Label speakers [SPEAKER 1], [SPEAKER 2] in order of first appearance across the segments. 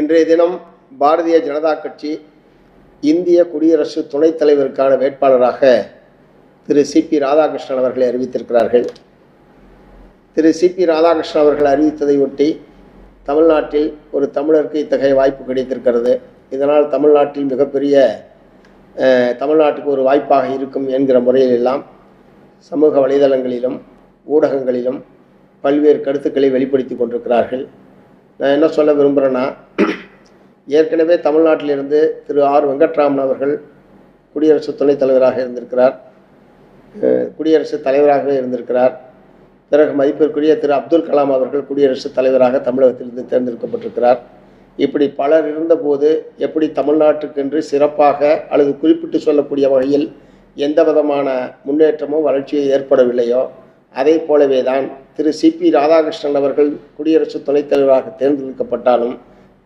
[SPEAKER 1] இன்றைய தினம் பாரதிய ஜனதா கட்சி இந்திய குடியரசு துணைத் தலைவருக்கான வேட்பாளராக திரு சிபி ராதாகிருஷ்ணன் அவர்களை அறிவித்திருக்கிறார்கள். திரு சிபி ராதாகிருஷ்ணன் அவர்கள் அறிவித்ததை ஒட்டி தமிழ்நாட்டில் ஒரு தமிழருக்கு இத்தகைய வாய்ப்பு கிடைத்திருக்கிறது. இதனால் தமிழ்நாட்டில் மிகப்பெரிய தமிழ்நாட்டுக்கு ஒரு வாய்ப்பாக இருக்கும் என்கிற முறையில் எல்லாம் சமூக வலைதளங்களிலும் ஊடகங்களிலும் பல்வேறு கருத்துக்களை வெளிப்படுத்தி கொண்டிருக்கிறார்கள். நான் என்ன சொல்ல விரும்புகிறேன்னா ஏற்கனவே தமிழ்நாட்டிலிருந்து திரு ஆர் வெங்கட்ராமன் அவர்கள் குடியரசு துணைத் தலைவராக இருந்திருக்கிறார். குடியரசுத் தலைவராகவே இருந்திருக்கிறார். பிறகு மதிப்பிற்குரிய திரு அப்துல் கலாம் அவர்கள் குடியரசுத் தலைவராக தமிழகத்திலிருந்து தேர்ந்தெடுக்கப்பட்டிருக்கிறார். இப்படி பலர் இருந்தபோது எப்படி தமிழ்நாட்டுக்கென்று சிறப்பாக அல்லது குறிப்பிட்டு சொல்லக்கூடிய வகையில் எந்த விதமான முன்னேற்றமோ வளர்ச்சியோ ஏற்படவில்லையோ அதே போலவே தான் திரு சிபி ராதாகிருஷ்ணன் அவர்கள் குடியரசு துணைத் தலைவராக தேர்ந்தெடுக்கப்பட்டாலும்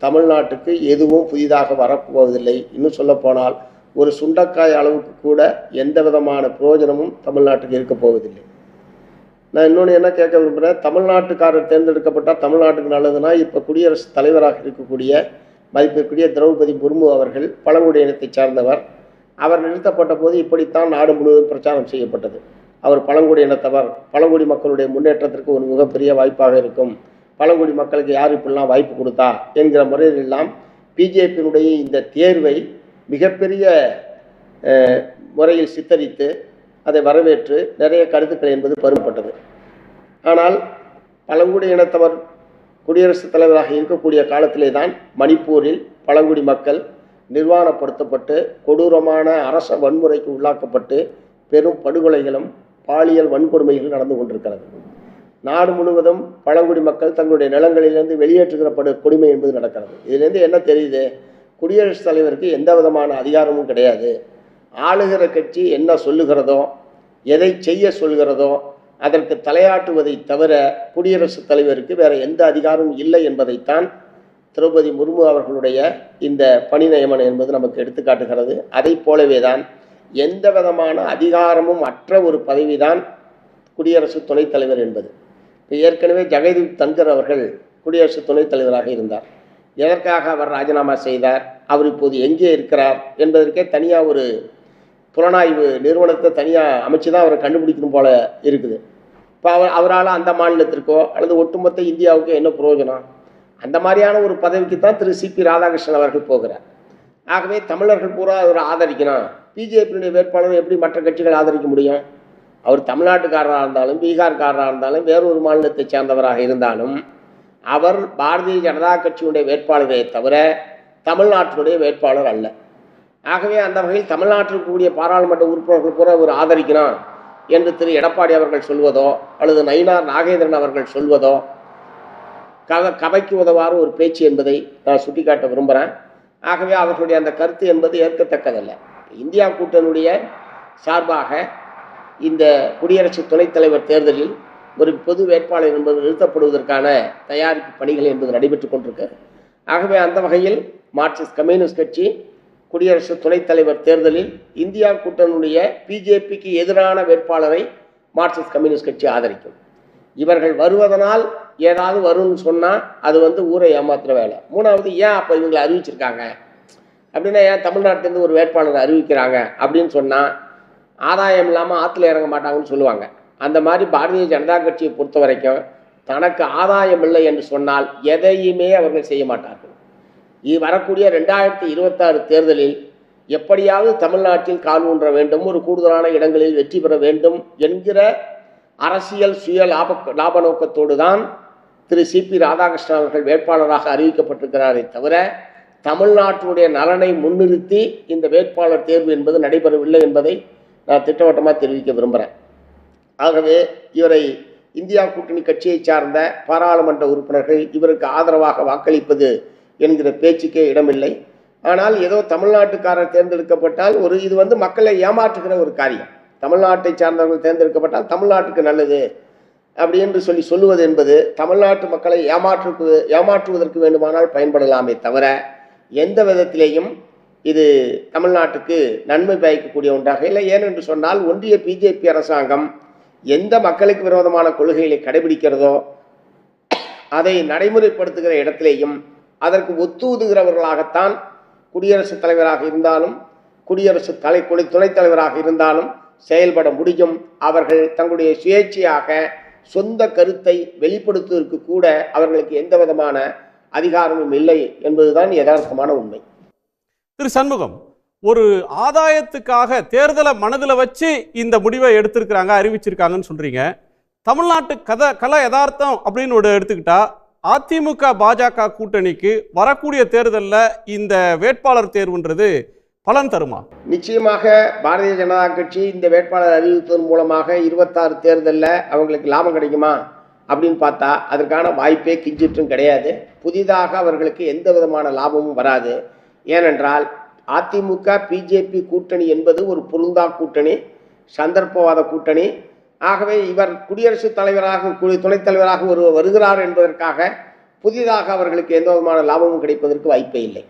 [SPEAKER 1] தமிழ்நாட்டுக்கு எதுவும் புதிதாக வரப்போவதில்லை. இன்னும் சொல்லப்போனால் ஒரு சுண்டக்காய் அளவுக்கு கூட எந்த விதமான பிரயோஜனமும் தமிழ்நாட்டுக்கு இருக்கப் போவதில்லை. நான் இன்னொன்று என்ன கேட்க விரும்புகிறேன் தமிழ்நாட்டுக்காரர் தேர்ந்தெடுக்கப்பட்டால் தமிழ்நாட்டுக்கு நல்லதுன்னா இப்போ குடியரசுத் தலைவராக இருக்கக்கூடிய மதிப்பிற்குரிய திரௌபதி முர்மு அவர்கள் பழங்குடி இனத்தைச் சார்ந்தவர். அவர் நிறுத்தப்பட்ட போது இப்படித்தான் நாடு முழுவதும் பிரச்சாரம் செய்யப்பட்டது. அவர் பழங்குடி இனத்தவர் பழங்குடி மக்களுடைய முன்னேற்றத்திற்கு ஒரு மிகப்பெரிய வாய்ப்பாக இருக்கும். பழங்குடி மக்களுக்கு யார் இப்படிலாம் வாய்ப்பு கொடுத்தா என்கிற முறையிலெல்லாம் பிஜேபியினுடைய இந்த தேர்வை மிகப்பெரிய முறையில் சித்தரித்து அதை வரவேற்று நிறைய கருத்துக்கள் என்பது பெறப்பட்டது ஆனால் பழங்குடி இனத்தவர் குடியரசுத் தலைவராக இருக்கக்கூடிய காலத்திலே தான் மணிப்பூரில் பழங்குடி மக்கள் நிர்வாணப்படுத்தப்பட்டு கொடூரமான அரச வன்முறைக்கு உள்ளாக்கப்பட்டு பெரும் படுகொலைகளும் பாலியல் வன்கொடுமைகள் நடந்து கொண்டிருக்கிறது. நாடு முழுவதும் பழங்குடி மக்கள் தங்களுடைய நிலங்களிலிருந்து வெளியேற்றுகிறப்படு கொடுமை என்பது நடக்கிறது. இதிலிருந்து என்ன தெரியுது? குடியரசுத் தலைவருக்கு எந்த விதமான அதிகாரமும் கிடையாது. ஆளுகிற கட்சி என்ன சொல்லுகிறதோ எதை செய்ய சொல்கிறதோ அதற்கு தலையாட்டுவதை தவிர குடியரசுத் தலைவருக்கு வேறு எந்த அதிகாரமும் இல்லை என்பதைத்தான் திரௌபதி முர்மு அவர்களுடைய இந்த பணி நியமனம் என்பது நமக்கு எடுத்துக்காட்டுகிறது. அதை போலவே தான் எந்த விதமான அதிகாரமும் அற்ற ஒரு பதவிதான் குடியரசு துணைத் தலைவர் என்பது. இப்போ ஏற்கனவே ஜெகதீப் தன்கர் அவர்கள் குடியரசு துணைத் தலைவராக இருந்தார். எதற்காக அவர் ராஜினாமா செய்தார்? அவர் இப்போது எங்கே இருக்கிறார்? என்பதற்கே தனியாக ஒரு புலனாய்வு நிறுவனத்தை தனியாக அமைச்சு தான் அவரை கண்டுபிடிக்கணும் போல இருக்குது. இப்போ அவர் அவரால் அந்த மாநிலத்திற்கோ அல்லது ஒட்டுமொத்த இந்தியாவுக்கோ என்ன பிரயோஜனம் அந்த மாதிரியான ஒரு பதவிக்கு தான் திரு சி பி ராதாகிருஷ்ணன் அவர்கள் போகிறார். ஆகவே தமிழர்கள் பூரா அவர் ஆதரிக்கணும். பிஜேபியினுடைய வேட்பாளரை எப்படி மற்ற கட்சிகள் ஆதரிக்க முடியும்? அவர் தமிழ்நாட்டுக்காரராக இருந்தாலும் பீகார்காரராக இருந்தாலும் வேறொரு மாநிலத்தை சேர்ந்தவராக இருந்தாலும் அவர் பாரதிய ஜனதா கட்சியுடைய வேட்பாளரே தவிர தமிழ்நாட்டினுடைய வேட்பாளர் அல்ல. ஆகவே அந்த வகையில் தமிழ்நாட்டில் கூடிய பாராளுமன்ற உறுப்பினர்கள் கூட அவர் ஆதரிக்கணும் என்று திரு எடப்பாடி அவர்கள் சொல்வதோ அல்லது நயினார் நாகேந்திரன் அவர்கள் சொல்வதோ கவ கவைக்கு உதவாறு ஒரு பேச்சு என்பதை நான் சுட்டிக்காட்ட விரும்புகிறேன் ஆகவே அவர்களுடைய அந்த கருத்து என்பது ஏற்கத்தக்கதல்ல. இந்தியா கூட்டணியுடைய சார்பாக இந்த குடியரசு துணைத் தலைவர் தேர்தலில் ஒரு பொது வேட்பாளர் என்பது நிறுத்தப்படுவதற்கான தயாரிப்பு பணிகள் என்பது நடைபெற்று கொண்டிருக்கு ஆகவே அந்த வகையில் மார்க்சிஸ்ட் கம்யூனிஸ்ட் கட்சி குடியரசு துணைத் தலைவர் தேர்தலில் இந்தியா கூட்டணியுடைய பிஜேபிக்கு எதிரான வேட்பாளரை மார்க்சிஸ்ட் கம்யூனிஸ்ட் கட்சி ஆதரிக்கும். இவர்கள் வருவதனால் ஏதாவது வரும்னு சொன்னால் அது வந்து ஊரை ஏமாத்துற வேலை. மூணாவது ஏன் அப்போ இவங்களை அறிவிச்சிருக்காங்க? அப்படின்னா ஏன் தமிழ்நாட்டிலேருந்து ஒரு வேட்பாளர் அறிவிக்கிறாங்க அப்படின்னு சொன்னால் ஆதாயம் இல்லாமல் ஆற்றுல இறங்க மாட்டாங்கன்னு சொல்லுவாங்க. அந்த மாதிரி பாரதிய ஜனதா கட்சியை பொறுத்த வரைக்கும் தனக்கு ஆதாயம் இல்லை என்று சொன்னால் எதையுமே அவர்கள் செய்ய மாட்டார்கள். இது வரக்கூடிய ரெண்டாயிரத்தி இருபத்தாறு தேர்தலில் எப்படியாவது தமிழ்நாட்டில் கால் ஊன்ற வேண்டும் ஒரு கூடுதலான இடங்களில் வெற்றி பெற வேண்டும் என்கிற அரசியல் சுய லாப லாப நோக்கத்தோடு தான் திரு சி பி ராதாகிருஷ்ணன் அவர்கள் வேட்பாளராக அறிவிக்கப்பட்டிருக்கிறாரே தவிர தமிழ்நாட்டினுடைய நலனை முன்னிறுத்தி இந்த வேட்பாளர் தேர்வு என்பது நடைபெறவில்லை என்பதை நான் திட்டவட்டமாக தெரிவிக்க விரும்புகிறேன் ஆகவே இவரை இந்தியா கூட்டணி கட்சியை சார்ந்த பாராளுமன்ற உறுப்பினர்கள் இவருக்கு ஆதரவாக வாக்களிப்பது என்கிற பேச்சுக்கே இடமில்லை. ஆனால் ஏதோ தமிழ்நாட்டுக்காரர் தேர்ந்தெடுக்கப்பட்டால் ஒரு இது வந்து மக்களை ஏமாற்றுகிற ஒரு காரியம். தமிழ்நாட்டை சார்ந்தவர்கள் தேர்ந்தெடுக்கப்பட்டால் தமிழ்நாட்டுக்கு நல்லது அப்படி என்று சொல்லி சொல்லுவது என்பது தமிழ்நாட்டு மக்களை ஏமாற்று ஏமாற்றுவதற்கு வேண்டுமானால் பயன்படலாமே தவிர எந்த விதத்திலேயும் இது தமிழ்நாட்டுக்கு நன்மை பயக்கக்கூடிய ஒன்றாக இல்லை. ஏனென்று சொன்னால் ஒன்றிய பிஜேபி அரசாங்கம் எந்த மக்களுக்கு விரோதமான கொள்கைகளை கடைபிடிக்கிறதோ அதை நடைமுறைப்படுத்துகிற இடத்திலேயும் அதற்கு ஒத்துதுகிறவர்களாகத்தான் குடியரசுத் தலைவராக இருந்தாலும் குடியரசு தலை குடி துணைத் தலைவராக இருந்தாலும் செயல்பட முடியும். அவர்கள் தங்களுடைய சுயேட்சையாக சொந்த கருத்தை வெளிப்படுத்துவதற்கு கூட அவர்களுக்கு எந்த விதமான அதிகாரமும் இல்லை என்பதுதான் யதார்த்தமான உண்மை.
[SPEAKER 2] திரு சண்முகம் ஒரு ஆதாயத்துக்காக தேர்தலை மனதில் வச்சு இந்த முடிவை எடுத்திருக்கிறாங்க அறிவிச்சிருக்காங்கன்னு சொல்றீங்க. தமிழ்நாட்டு கதை கல யதார்த்தம் அப்படின்னு ஒரு எடுத்துக்கிட்டா அதிமுக பாஜக கூட்டணிக்கு வரக்கூடிய தேர்தலில் இந்த வேட்பாளர் தேர்வுன்றது பலன் தருமா?
[SPEAKER 1] நிச்சயமாக பாரதிய ஜனதா கட்சி இந்த வேட்பாளர் அறிவிப்பதன் மூலமாக இருபத்தாறு தேர்தலில் அவங்களுக்கு லாபம் கிடைக்குமா? அப்படின்னு பார்த்தா அதற்கான வாய்ப்பே கிஞ்சிட்டும் கிடையாது. புதிதாக அவர்களுக்கு எந்த விதமான லாபமும் வராது. ஏனென்றால் அதிமுக பிஜேபி கூட்டணி என்பது ஒரு புருந்தா கூட்டணி சந்தர்ப்பவாத கூட்டணி. ஆகவே இவர் குடியரசுத் தலைவராக துணைத் தலைவராக ஒரு வருகிறார் என்பதற்காக புதிதாக அவர்களுக்கு எந்த விதமான லாபமும் கிடைப்பதற்கு வாய்ப்பே இல்லை.